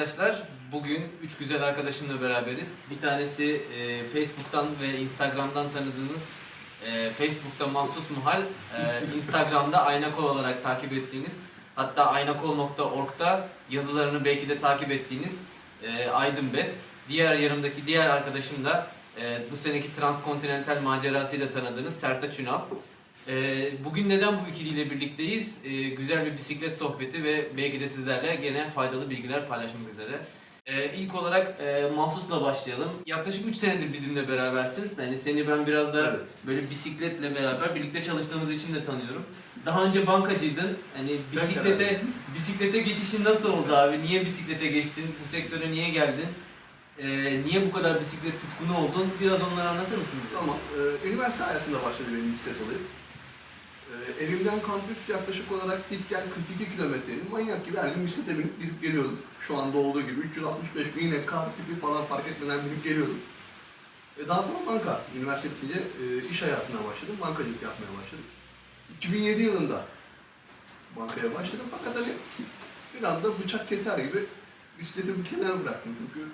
arkadaşlar. Bugün üç güzel arkadaşımla beraberiz. Bir tanesi e, Facebook'tan ve Instagram'dan tanıdığınız e, Facebook'ta Mahsus Muhal, e, Instagram'da Aynakol olarak takip ettiğiniz, hatta aynakol.org'da yazılarını belki de takip ettiğiniz e, Aydın Bes. Diğer yanımdaki diğer arkadaşım da e, bu seneki transkontinental macerasıyla tanıdığınız Sertaç Ünal. Ee, bugün neden bu ikiliyle birlikteyiz? Ee, güzel bir bisiklet sohbeti ve belki de sizlerle gene faydalı bilgiler paylaşmak üzere. Ee, ilk olarak e, Mahsus'la başlayalım. Yaklaşık 3 senedir bizimle berabersin. Yani seni ben biraz da Evet. böyle bisikletle beraber birlikte çalıştığımız için de tanıyorum. Daha önce bankacıydın. Hani bisiklete bisiklete geçişin nasıl oldu abi? Niye bisiklete geçtin? Bu sektöre niye geldin? Ee, niye bu kadar bisiklet tutkunu oldun? Biraz onları anlatır mısın bize? Tamam. Ee, üniversite hayatında başladı benim bisiklet olayım. Ee, evimden kampüs yaklaşık olarak git gel 42 kilometreydi. Manyak gibi her gün bisiklete binip gidip geliyordum. Şu anda olduğu gibi 365 gün yine kar tipi falan fark etmeden binip geliyordum. E daha sonra banka, üniversite bitince e, iş hayatına başladım. Bankacılık yapmaya başladım. 2007 yılında bankaya başladım fakat hani bir anda bıçak keser gibi bisikleti bir kenara bıraktım çünkü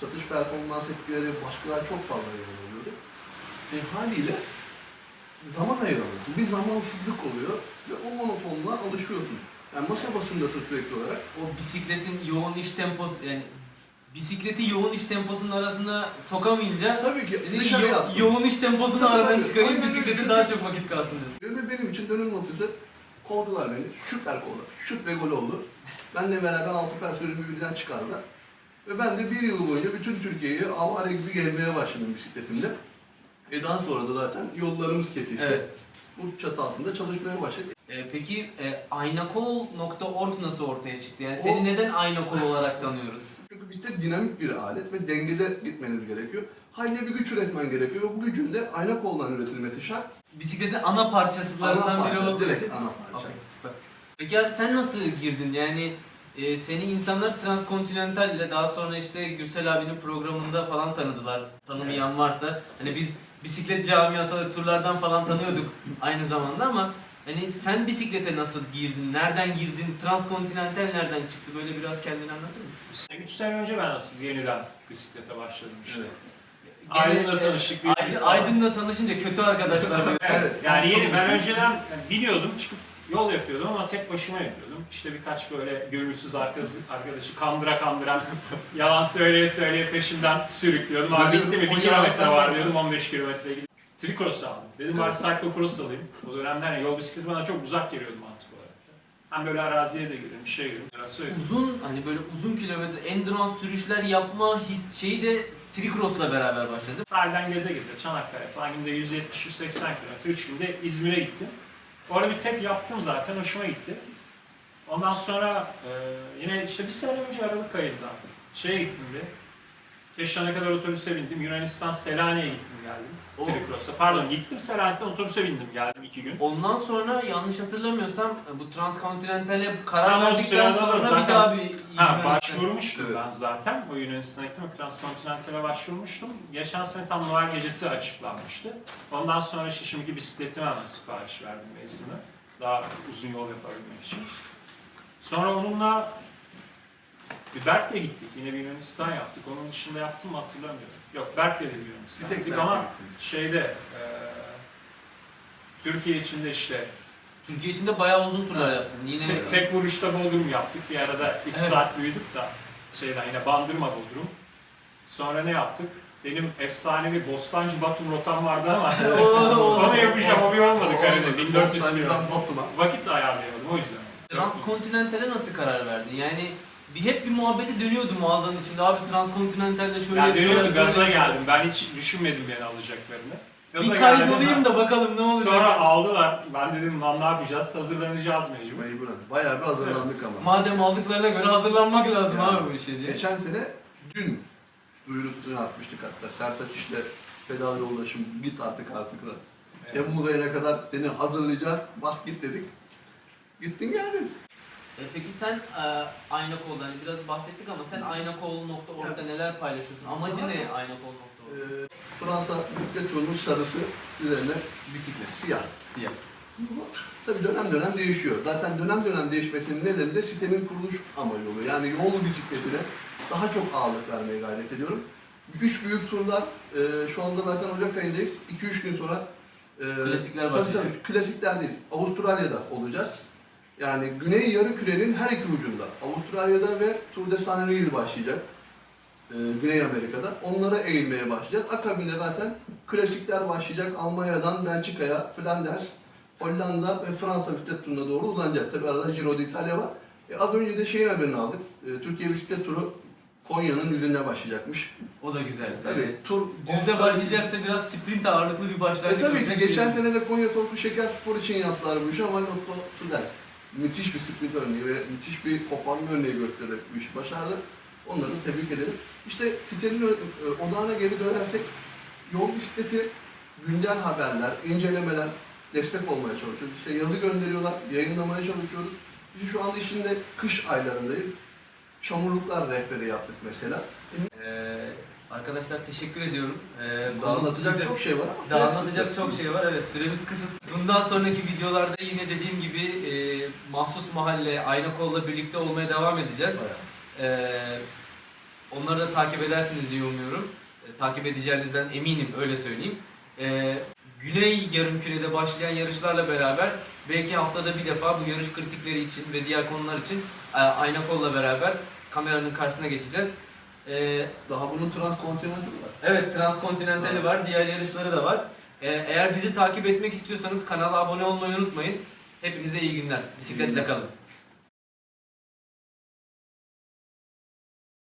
satış performans etkileri başkalar çok fazla oluyordu. E, haliyle zaman ayıramıyorsun. Bir zamansızlık oluyor ve o monotonluğa alışıyorsun. Yani masa basındasın sürekli olarak. o bisikletin yoğun iş temposu yani bisikleti yoğun iş temposunun arasına sokamayınca Tabii ki dedi ki, dışarıya yo- attım. yoğun iş temposunu Tabii, aradan tabii. çıkarayım Aynen öyle. bisiklete daha çok vakit kalsın dedi. Ve benim için dönüm noktası kovdular beni. Şutlar kovdular. Şut ve gol oldu. Benle beraber altı personelimi birden çıkardılar. Ve ben de bir yıl boyunca bütün Türkiye'yi avare gibi gezmeye başladım bisikletimle. E daha sonra da zaten yollarımız kesişti. Evet. Bu çatı altında çalışmaya başladık. Ee, peki e, aynakol.org nasıl ortaya çıktı? Yani seni O- neden aynakol olarak tanıyoruz? Çünkü bisiklet dinamik bir alet ve dengede gitmeniz gerekiyor. Haliyle bir güç üretmen gerekiyor ve bu gücün de ayna üretilmesi şart. Bisikletin ana parçasılarından Ana biri parça, olduğu direkt için. ana parça. Okey, süper. Peki abi sen nasıl girdin? Yani e, seni insanlar Transkontinental ile daha sonra işte Gürsel abinin programında falan tanıdılar. Tanımayan varsa. Hani biz bisiklet camiası turlardan falan tanıyorduk aynı zamanda ama hani sen bisiklete nasıl girdin? Nereden girdin? Transkontinental nereden çıktı? Böyle biraz kendini anlatır mısın? 3 sene önce ben aslında yeniden bisiklete başladım işte. Evet. Aydın'la Gene, e, tanıştık, bir- Aydın, Aydın'la tanışınca kötü arkadaşlar. Evet. Yani Çok yeni, ben önceden yani biliyordum, çıkıp yol yapıyordum ama tek başıma yapıyordum. İşte birkaç böyle gönülsüz arkadaşı, arkadaşı kandıra kandıra, yalan söyleye söyleye peşimden sürüklüyordum. Abi bitti mi? o 1 kilometre var diyordum, 15 kilometreye gidip. Trikros aldım. Dedim bari cyclocross alayım. O dönemde hani yol bisikleti bana çok uzak geliyordu mantık olarak. Hem böyle araziye de girelim, bir şey söyledim. uzun hani böyle uzun kilometre endurance sürüşler yapma his şeyi de Tricross'la beraber başladı. Sahilden geze geze Çanakkale falan günde 170-180 kilometre 3 günde İzmir'e gittim. Orada bir tek yaptım zaten hoşuma gitti. Ondan sonra e, yine işte bir sene önce Aralık ayında şeye gittim bir. Keşan'a kadar otobüse bindim. Yunanistan Selanik'e gittim geldim. Trikross'a. Pardon gittim Selanik'ten otobüse bindim geldim iki gün. Ondan sonra yanlış hatırlamıyorsam bu transkontinentale karar Tam o verdikten sırada sonra zaten- bir daha bir Ha, Yunanistan- başvurmuştum Evet. ben zaten. O Yunanistan'a gittim. o Transkontinental'e başvurmuştum. Geçen sene tam Noel gecesi açıklanmıştı. Ondan sonra işte şimdiki bisikletime hemen sipariş verdim Meysin'e. Daha uzun yol yapabilmek için. Sonra onunla bir Berk'le gittik. Yine bir Yunanistan yaptık. Onun dışında yaptım mı hatırlamıyorum. Yok Berk'le de bir Yunanistan Bir tek ben ama şeyde eee Türkiye içinde işte Türkiye içinde bayağı uzun turlar yaptın. Yine Tek, tek vuruşta Bodrum yaptık. Bir arada 2 Evet. saat büyüdük da şeyden yine Bandırma Bodrum. Sonra ne yaptık? Benim efsanevi Bostancı Batum rotam vardı ama onu yapacağım o bir olmadı O- karede. o- 1400 Botman'dan kilometre. Batum'a. Vakit ayarlayamadım o yüzden. transkontinentale nasıl karar verdin? Yani bir hep bir muhabbeti dönüyordu mağazanın içinde. Abi transkontinentalde şöyle Yani dönüyordu yapıyorlar, gaza böyle geldim. Ben hiç düşünmedim beni alacaklarını. Gaza Bir geldim. kaydolayım da bakalım ne olacak. Sonra aldılar. Ben dedim lan ne yapacağız? Hazırlanacağız mecbur. Mecburen. Bayağı bir hazırlandık ama. Madem aldıklarına göre hazırlanmak lazım Yani. abi bu işe diye. Geçen sene dün duyurusunu atmıştık hatta. Sertaç işte pedal yoldaşım git artık artık da. Evet. Temmuz ayına kadar seni hazırlayacağız. Bas git dedik. Gittin geldin. E, peki sen e, Aynakol hani biraz bahsettik ama sen aynakol.org'da neler paylaşıyorsun? Amacı ne Ee, aynakol.org? Fransa bisiklet turunun sarısı üzerine Bisiklet. siyah. Siyah. Tabii dönem dönem değişiyor. Zaten dönem dönem değişmesinin nedeni de sitenin kuruluş amacı oluyor. Yani yol bisikletine daha çok ağırlık vermeye gayret ediyorum. Üç büyük turlar, e, şu anda zaten Ocak ayındayız. 2-3 gün sonra e, Klasikler tabii, başlayacak. Tabii, klasikler değil. Avustralya'da olacağız. Yani Güney Yarımküre'nin her iki ucunda. Avustralya'da ve Tour de San Luis başlayacak. e, Güney Amerika'da. Onlara eğilmeye başlayacağız. Akabinde zaten klasikler başlayacak. Almanya'dan Belçika'ya, Flanders, Hollanda ve Fransa bisiklet turuna doğru uzanacağız. Tabii arada Giro d'Italia var. E, az önce de şeyin haberini aldık. E, Türkiye bisiklet turu Konya'nın yüzünde başlayacakmış. O da güzel. Tabii Evet. tur Düzde başlayacaksa biraz sprint ağırlıklı bir başlangıç E tabii ki geçen sene de Konya Torku Şeker Spor için yaptılar bu işi ama Lotto Suder müthiş bir sprint örneği ve müthiş bir koparma örneği göstererek bu işi başardı. Onları tebrik ederim. İşte sitenin odağına geri dönersek yol bisikleti, güncel haberler, incelemeler destek olmaya çalışıyoruz. İşte yazı gönderiyorlar, yayınlamaya çalışıyoruz. Biz şu anda işinde kış aylarındayız. Çamurluklar rehberi yaptık mesela. Ee, arkadaşlar teşekkür ediyorum. Ee, Daha anlatacak güzel. çok şey var ama Daha anlatacak kısıtlı. çok şey var. Evet süremiz kısıt. Bundan sonraki videolarda yine dediğim gibi e, mahsus mahalle, ayna kolla birlikte olmaya devam edeceğiz. Ee, onları da takip edersiniz diye umuyorum. Ee, takip edeceğinizden eminim öyle söyleyeyim. Ee, Güney yarımkürede başlayan yarışlarla beraber belki haftada bir defa bu yarış kritikleri için ve diğer konular için e, ayna kolla beraber kameranın karşısına geçeceğiz. Ee, Daha bunun transkontinentali var. Evet, Transkontinentali var, diğer yarışları da var. Ee, eğer bizi takip etmek istiyorsanız kanala abone olmayı unutmayın. Hepinize iyi günler. Bisikletle kalın.